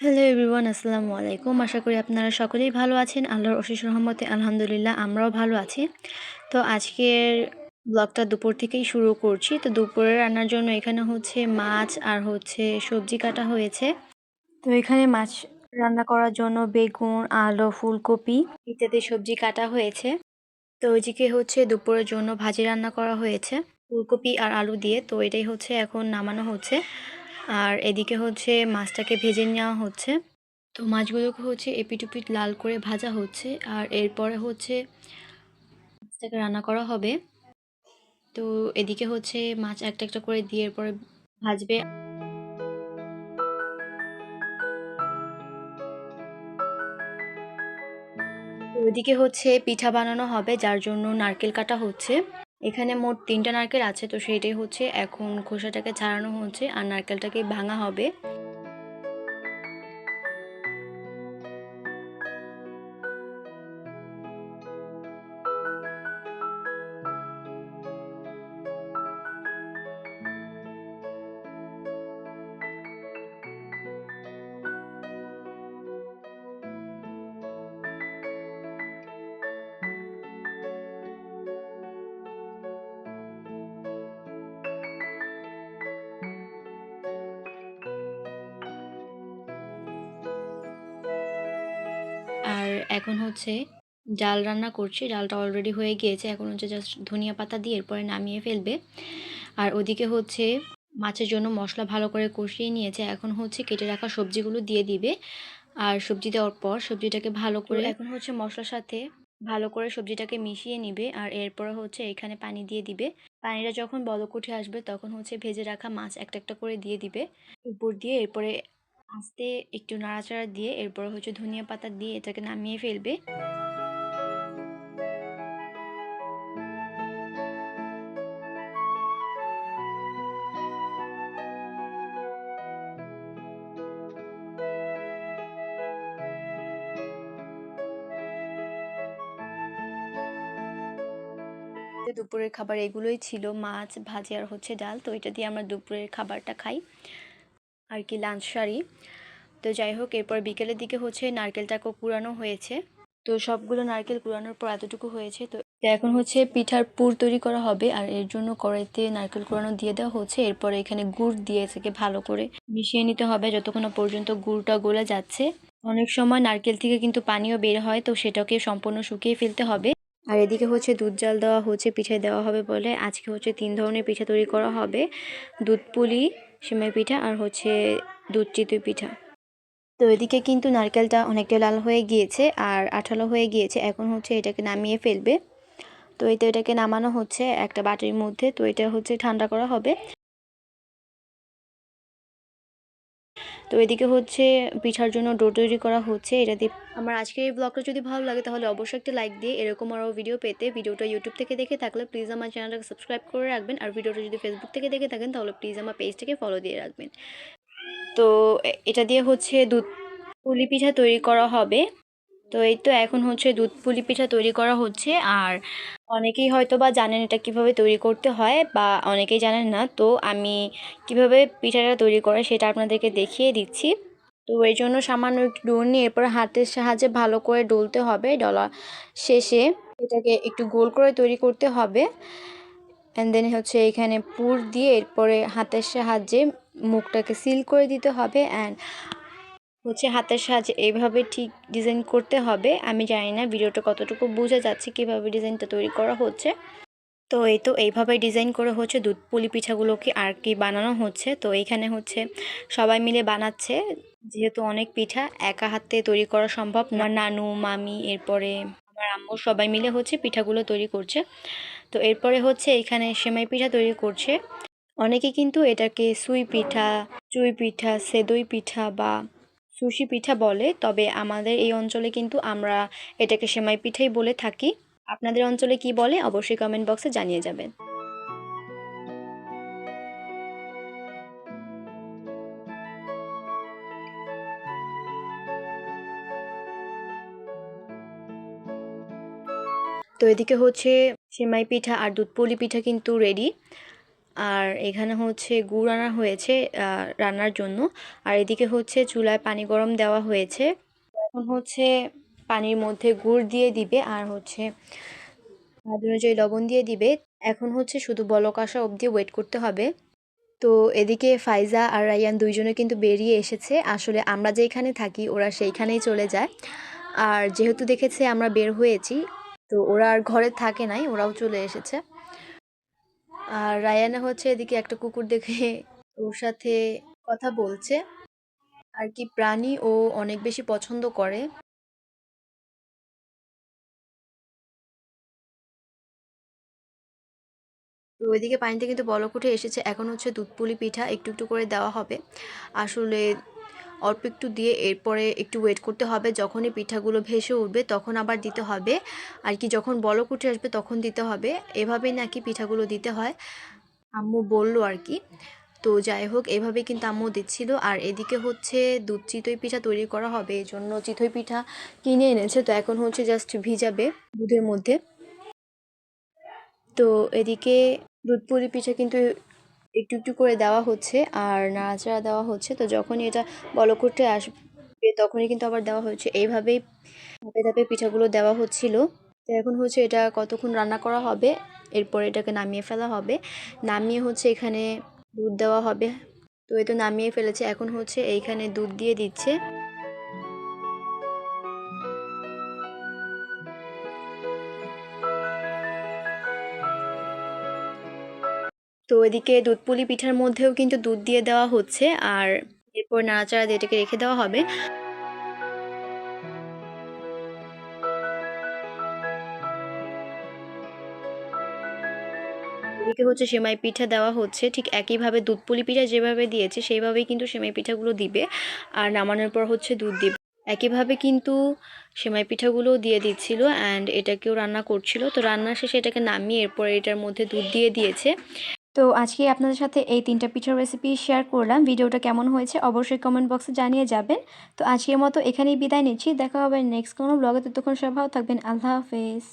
Hello everyone আসসালামু আলাইকুম। আশা করি আপনারা সকলেই ভালো আছেন। আল্লাহর অশেষ রহমতে আলহামদুলিল্লাহ আমরাও ভালো আছি। তো আজকের ব্লগটা দুপুর থেকেই শুরু করছি। তো দুপুরে রান্নার জন্য এখানে হচ্ছে মাছ আর হচ্ছে সবজি কাটা হয়েছে। তো এখানে মাছ রান্না করার জন্য বেগুন, আলু, ফুলকপি ইত্যাদি সবজি কাটা হয়েছে। তো ওইদিকে হচ্ছে দুপুরের জন্য ভাজি রান্না করা হয়েছে, ফুলকপি আর আলু দিয়ে। তো এটাই হচ্ছে এখন নামানো হচ্ছে। আর এদিকে হচ্ছে মাছটাকে ভেজে নেওয়া হচ্ছে। তো মাছগুলোকে হচ্ছে এপিটুপিট লাল করে ভাজা হচ্ছে আর এরপরে হচ্ছে মাছটাকে রান্না করা হবে। তো এদিকে হচ্ছে মাছ একটা একটা করে দিয়ে এরপরে ভাজবে। ওইদিকে হচ্ছে পিঠা বানানো হবে, যার জন্য নারকেল কাটা হচ্ছে। এখানে মোট তিনটা নারকেল আছে, তো সেইটাই হচ্ছে। এখন খোসাটাকে ছাড়ানো হচ্ছে আর নারকেলটাকে ভাঙা হবে। এখন হচ্ছে ডাল রান্না করছি, ডালটা অলরেডি হয়ে গিয়েছে। এখন হচ্ছে জাস্ট ধনিয়া পাতা দিয়ে এরপরে নামিয়ে ফেলবে। আর ওদিকে হচ্ছে মাছের জন্য মশলা ভালো করে কষিয়ে নিয়েছে। এখন হচ্ছে কেটে রাখা সবজিগুলো দিয়ে দিবে। আর সবজি দেওয়ার পর সবজিটাকে ভালো করে এখন হচ্ছে মশলার সাথে ভালো করে সবজিটাকে মিশিয়ে নিবে। আর এরপরে হচ্ছে এখানে পানি দিয়ে দিবে। পানিটা যখন বলক উঠে আসবে, তখন হচ্ছে ভেজে রাখা মাছ একটা একটা করে দিয়ে দিবে। উপর দিয়ে এরপরে আস্তে একটু নাড়াচাড়া দিয়ে, এরপর হচ্ছে ধনিয়া পাতা দিয়ে এটাকে নামিয়ে ফেলবে। দুপুরের খাবার এগুলোই ছিল, মাছ, ভাজি আর হচ্ছে ডাল। তো এটা দিয়ে আমরা দুপুরের খাবারটা খাই। আর কি লাঞ্চ সারি তো যাই হোক, এরপর বিকেলের দিকে হচ্ছে নারকেলটাকে কুড়ানো হয়েছে। তো সবগুলো নারকেল কুড়ানোর পর এতটুকু হয়েছে। তো এখন হচ্ছে পিঠার পুর তৈরি করা হবে আর এর জন্য কড়াইতে নারকেল কুড়ানো দিয়ে দেওয়া হচ্ছে। এরপরে এখানে গুড় দিয়ে থেকে ভালো করে মিশিয়ে নিতে হবে যতক্ষণ পর্যন্ত গুড়টা গলে যাচ্ছে। অনেক সময় নারকেল থেকে কিন্তু পানিও বের হয়, তো সেটাকে সম্পূর্ণ শুকিয়ে ফেলতে হবে। আর এদিকে হচ্ছে দুধ জাল দেওয়া হচ্ছে, পিঠে দেওয়া হবে বলে। আজকে হচ্ছে তিন ধরনের পিঠা তৈরি করা হবে। দুধ পুলি সিমাই পিঠা আর হচ্ছে দুধ চিতই পিঠা। তো এদিকে কিন্তু নারকেলটা অনেকটা লাল হয়ে গিয়েছে আর আঠালো হয়ে গিয়েছে, এখন হচ্ছে এটাকে নামিয়ে ফেলবে। তো এতে এটাকে নামানো হচ্ছে একটা বাটির মধ্যে, তো এটা হচ্ছে ঠান্ডা করা হবে। তো এদিকে হচ্ছে পিঠার জন্য ডো তৈরি করা হচ্ছে, এটা দিয়ে আমার আজকের এই ব্লগটা যদি ভালো লাগে তাহলে অবশ্যই একটা লাইক দিয়ে এরকম আরও ভিডিও পেতে ভিডিওটা ইউটিউব থেকে দেখে থাকলে প্লিজ আমার চ্যানেলটাকে সাবস্ক্রাইব করে রাখবেন আর ভিডিওটা যদি ফেসবুক থেকে দেখে থাকেন তাহলে প্লিজ আমার পেজটাকে ফলো দিয়ে রাখবেন। তো এটা দিয়ে হচ্ছে দুধ পুলি পিঠা তৈরি করা হবে। তো এই তো এখন হচ্ছে দুধ পুলি পিঠা তৈরি করা হচ্ছে। আর অনেকেই হয়তো বা জানেন এটা কীভাবে তৈরি করতে হয় বা অনেকেই জানেন না। তো আমি কীভাবে পিঠাটা তৈরি করে সেটা আপনাদেরকে দেখিয়ে দিচ্ছি। তো এই জন্য সামান্য একটু ডোল নিয়ে এরপর হাতের সাহায্যে ভালো করে ডলতে হবে ডলা শেষে। এটাকে একটু গোল করে তৈরি করতে হবে। অ্যান্ড দেন হচ্ছে এখানে পুর দিয়ে এরপরে হাতের সাহায্যে মুখটাকে সিল করে দিতে হবে। অ্যান্ড হচ্ছে হাতের সাহায্যে এইভাবে ঠিক ডিজাইন করতে হবে। আমি জানি না ভিডিওটা কতটুকু বোঝা যাচ্ছে, কীভাবে ডিজাইনটা তৈরি করা হচ্ছে। তো এই তো এইভাবে ডিজাইন করে হচ্ছে দুধ পুলি পিঠাগুলোকে আর কি বানানো হচ্ছে। তো এইখানে হচ্ছে সবাই মিলে বানাচ্ছে। যেহেতু অনেক পিঠা, একা হাতে তৈরি করা সম্ভব না। নানু, মামি, এরপরে আমার আম্মু সবাই মিলে হচ্ছে পিঠাগুলো তৈরি করছে। তো এরপরে হচ্ছে এখানে সেমাই পিঠা তৈরি করছে। অনেকে কিন্তু এটাকে সুই পিঠা, চুই পিঠা, সেদই পিঠা বা সুশি পিঠা বলে, তবে আমাদের এই অঞ্চলে কিন্তু আমরা এটাকে সেমাই পিঠাই বলে থাকি। আপনাদের অঞ্চলে কি বলে, অবশ্যই কমেন্ট বক্সে জানিয়ে যাবেন। তো এদিকে হচ্ছে সেমাই পিঠা আর দুধ পুলি পিঠা কিন্তু রেডি আর এখানে হচ্ছে গুড় আনা হয়েছে রান্নার জন্য। আর এদিকে হচ্ছে চুলায় পানি গরম দেওয়া হয়েছে। এখন হচ্ছে পানির মধ্যে গুড় দিয়ে দিবে আর হচ্ছে স্বাদ অনুযায়ী লবণ দিয়ে দিবে। এখন হচ্ছে শুধু বলক আসা অবধি ওয়েট করতে হবে। তো এদিকে ফাইজা আর রায়ান দুইজনে কিন্তু বেরিয়ে এসেছে। আসলে আমরা যেখানে থাকি, ওরা সেইখানেই চলে যায়। আর যেহেতু দেখেছে আমরা বের হয়েছি, তো ওরা আর ঘরে থাকে নাই, ওরাও চলে এসেছে। আর রায়ানা হচ্ছে এদিকে একটা কুকুর দেখে ওর সাথে কথা বলছে। আর কি প্রাণী ও অনেক বেশি পছন্দ করে। তো ওইদিকে পানিতে কিন্তু বলক উঠে এসেছে। এখন হচ্ছে দুধপুলি পিঠা একটু একটু করে দেওয়া হবে। আসলে অল্প একটু দিয়ে এরপরে একটু ওয়েট করতে হবে। যখনই পিঠাগুলো ভেসে উঠবে তখন আবার দিতে হবে। আর কি যখন বলক উঠে আসবে তখন দিতে হবে। এভাবেই নাকি পিঠাগুলো দিতে হয়। আম্মু বলল আর কি। তো যাই হোক এভাবে কিন্তু আম্মু দিচ্ছিল। আর এদিকে হচ্ছে দুধ চিতই পিঠা তৈরি করা হবে। এই জন্য চিতই পিঠা কিনে এনেছে। তো এখন হচ্ছে জাস্ট ভিজাবে দুধের মধ্যে। তো এদিকে দুধ পুরি পিঠা কিন্তু একটু একটু করে দেওয়া হচ্ছে আর নাড়াচাড়া দেওয়া হচ্ছে। তো যখনই এটা বলক করতে আসবে তখনই কিন্তু আবার দেওয়া হচ্ছে এইভাবেই ধাপে ধাপে পিঠাগুলো দেওয়া হচ্ছিল। তো এখন হচ্ছে এটা কতক্ষণ রান্না করা হবে, এরপর এটাকে নামিয়ে ফেলা হবে। নামিয়ে হচ্ছে এখানে দুধ দেওয়া হবে। তো এই তো নামিয়ে ফেলেছে। এখন হচ্ছে এইখানে দুধ দিয়ে দিচ্ছে। তো এদিকে দুধ পুলি পিঠার মধ্যেও কিন্তু দুধ দিয়ে দেওয়া হচ্ছে আর এরপর নাড়াচাড়া দিয়ে এটাকে রেখে দেওয়া হবে। এদিকে হচ্ছে সেমাই পিঠা দেওয়া হচ্ছে, ঠিক একইভাবে দুধ পুলি পিঠা যেভাবে দিয়েছে সেইভাবেই কিন্তু সেমাই পিঠাগুলো দিবে আর নামানোর পর হচ্ছে দুধ দিবে। একইভাবে কিন্তু সেমাই পিঠাগুলোও দিয়ে দিচ্ছিল অ্যান্ড এটাকেও রান্না করছিল। তো রান্না শেষে এটাকে নামিয়ে এরপর এটার মধ্যে দুধ দিয়ে দিয়েছে। তো আজকে আপনাদের সাথে এই তিনটা পিঠার রেসিপি শেয়ার করলাম। ভিডিওটা কেমন হয়েছে অবশ্যই কমেন্ট বক্সে জানিয়ে যাবেন। তো আজকের মতো এখানেই বিদায় নিচ্ছি। দেখা হবে নেক্সট কোনো ব্লগে ততক্ষণ সব ভালো থাকবেন। আল্লাহ হাফেজ।